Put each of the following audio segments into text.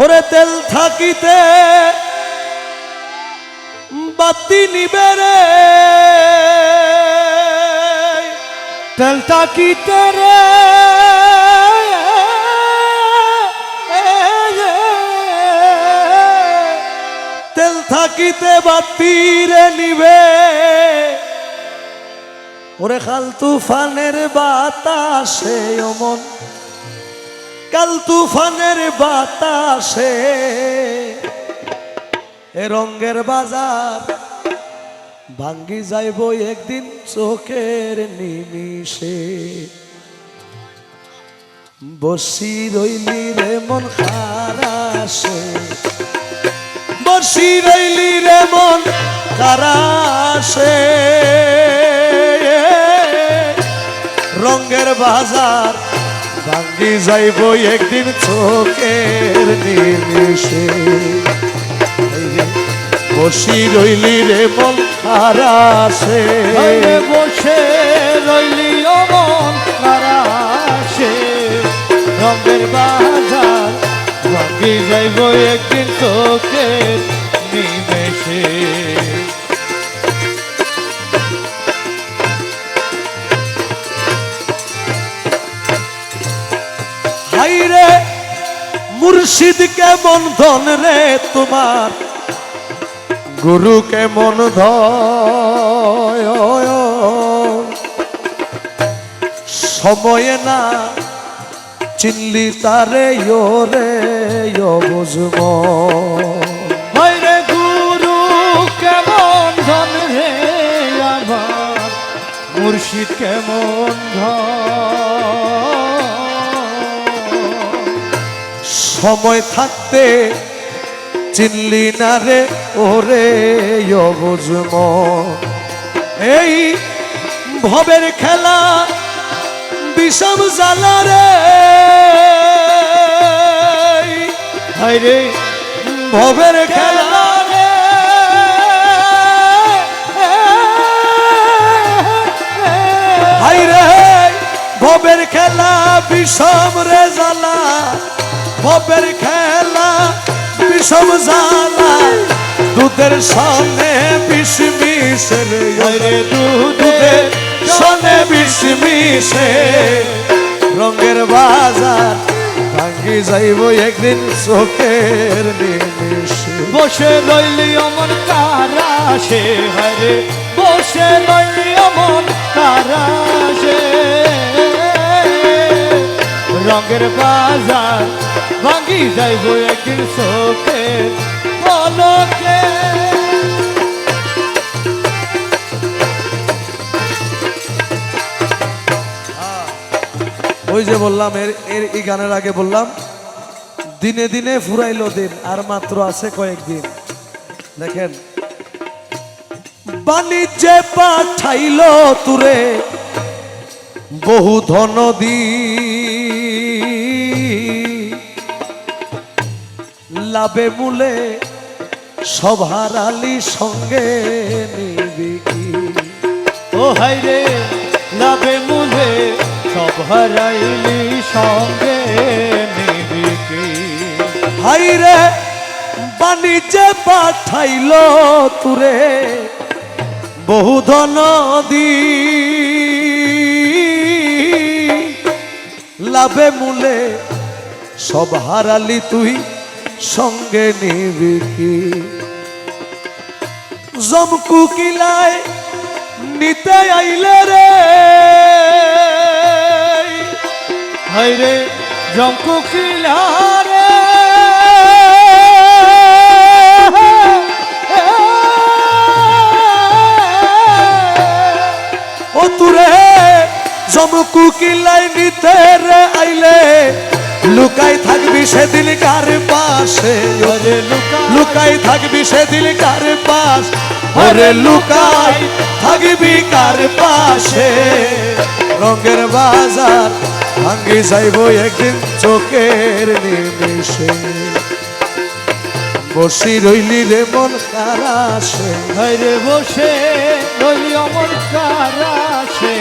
ওরে তেল থাকিতে বাতি নিবে রে। তেল থাকিতে রে। তেল থাকিতে বাতি রে নিবে। ওরে খাল তুফানের বাতাসে অমন কাল তুফানের বাতাসে এ রঙ্গের বাজার ভাঙ্গি যাইব একদিন চোখের নিমিষে। বসি রইলি রে মন খারাসে বসি রইলি রে মন কারাসে রঙ্গের বাজার ভাঙ্গি যাইব একদিন চোখের নিমিষে। বসি রইলি রে মন ঘরে বসে রইলি অমন কারাসে রঙের বাজার ভাঙ্গি যাইব একদিন তোকে নিমেষে। মুর্শিদ কেমন ধন রে তোমার? গুরু কেমন ধয়? সময়ে না চিনলি তারে রে বুঝব হায়রে গুরু কেমন ধন রে আমার? মুর্শিদ কেমন ধন? সময় থাকতে চিনলি না রে, ওরে বুঝব এই ভবের খেলা বিষম জ্বালা রে। হায়রে ভবের খেলা রে। হাই রে, ভবের খেলা বিষম রে জ্বালা। ভবের খেলা বিষম জালা দুধের সনে বিষ মিশে রে দুধের সনে বিষ মিশে রঙের বাজার ভাঙ্গি যাইব একদিন চোখের নিমিষে। বসে রইলি অমন কারাসে হায়রে বসে রইলি অমন কারাসে রঙের বাজার ভাঙ্গি যাইব একদিন চোখে পলকে ওই যে বললাম, এর এর এই গানের আগে বললাম, দিনে দিনে ফুরাইলো দিন, আর মাত্র আছে কয়েকদিন। দেখেন। বাণিজ্যে পাঠাইল তুরে, বহু ধন দি লাভে মূলে সভার আলী সঙ্গে নিবি কি? ও হাইরে লাভে মুলে সব হারাইলি সঙ্গে নিবি কি হাইরে বাণিজ্যে পাঠাইল তুরে, বহু ধন দি লাভে মূলে সব হারালি তুই সঙ্গে নিবি কি? জমকু কিলায় নিতে আইলে রে। হাইরে জঙ্কু কিলারে ও তুরে, জমকু কিলাই নিতে রে আইলে। লুকাই থাকবি সেদিন কার পাশে? ওরে লুকাই থাকবি সেদিন কার পাশ? ওরে লুকাই থাকবি কার পাশে? রঙের বাজার ভাঙ্গি যাইব একদিন চোখের নিমিষে। বসি রইলি রে মন কারাসে হাইরে বসে রইলি অমর কারাসে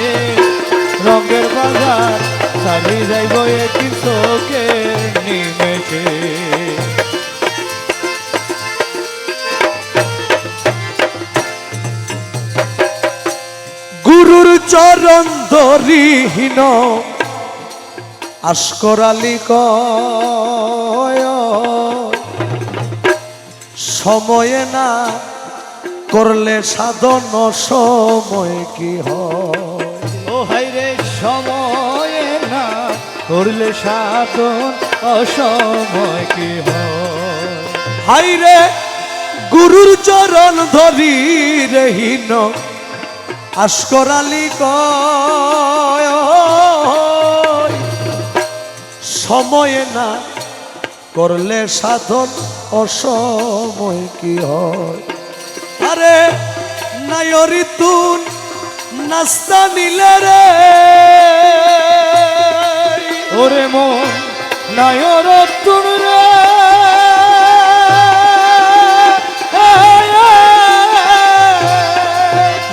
রঙের বাজার চালি যাইব একদিন তোকে নিমেষে গুরুর চরণ ধরিহীন আসকরালি সময়ে না করলে সাধন, সময় কি হয়? হাইরে সময়ে না করলে সাধন অসময় কি হয়? হাইরে গুরুর চরণ ধরি রহীন আসকরালি সময়ে না করলে সাধন অসময় কি হয়? আরে নায়রি তুন নাস্তা নিলে রে। ওরে মন নায়র তুন রে।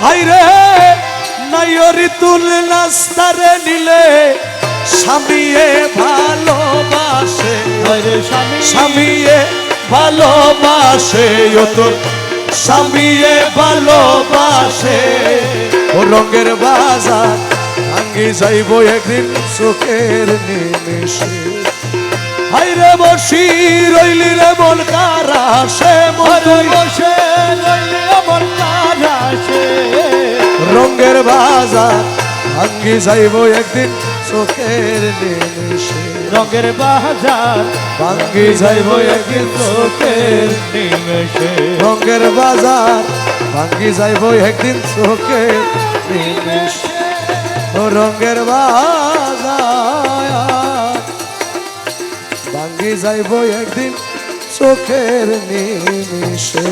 হাইরে নায়রি তুল নাস্তারে নিলে স্বামীয়ে ভালোবাসে। স্বামীয়ে ভালোবাসে ও তোর স্বামীয়ে ভালোবাসে। ও রঙের বাজার ভাঙ্গি যাইব একদিন চোখের নিমেষে। হাইরে বসি রইলি রে মন কারা সে মন বসে রইলে আমার কাছে রঙের বাজার ভাঙ্গি যাইব একদিন চোখের নিমেষে। রঙের বাজার ভাঙ্গি যাইব একদিন চোখের নিমেষে। রঙের বাজার ভাঙ্গি যাইব একদিন চোখের নিমেষে। ও রঙের বাজার যাইব একদিন চোখের নিমেষে।